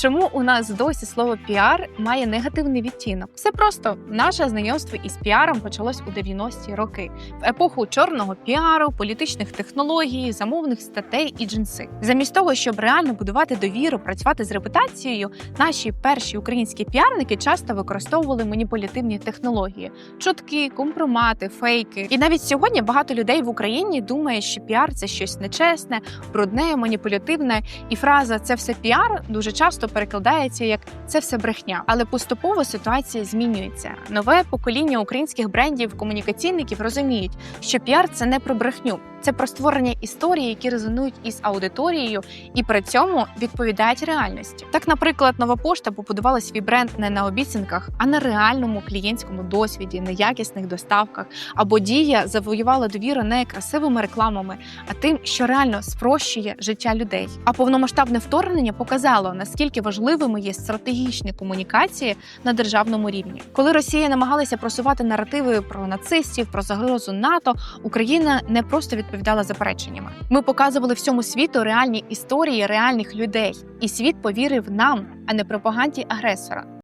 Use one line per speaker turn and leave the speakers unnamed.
Чому у нас досі слово піар має негативний відтінок? Все просто наше знайомство із піаром почалось у 90-ті роки, в епоху чорного піару, політичних технологій, замовних статей і джинси. Замість того, щоб реально будувати довіру, працювати з репутацією, наші перші українські піарники часто використовували маніпулятивні технології, чутки, компромати, фейки. І навіть сьогодні багато людей в Україні думає, що піар це щось нечесне, брудне, маніпулятивне, і фраза це все піар дуже часто перекладається як це все брехня. Але поступово ситуація змінюється. Нове покоління українських брендів, комунікаційників розуміють, що піар це не про брехню, це про створення історії, які резонують із аудиторією, і при цьому відповідають реальності. Так, наприклад, нова пошта побудувала свій бренд не на обіцянках, а на реальному клієнтському досвіді, на якісних доставках. Або дія завоювала довіру не красивими рекламами, а тим, що реально спрощує життя людей. А повномасштабне вторгнення показало, наскільки важливими є стратегічні комунікації на державному рівні. Коли Росія намагалася просувати наративи про нацистів, про загрозу НАТО, Україна не просто відповідала запереченнями. Ми показували всьому світу реальні історії реальних людей, і світ повірив нам, а не пропаганді агресора.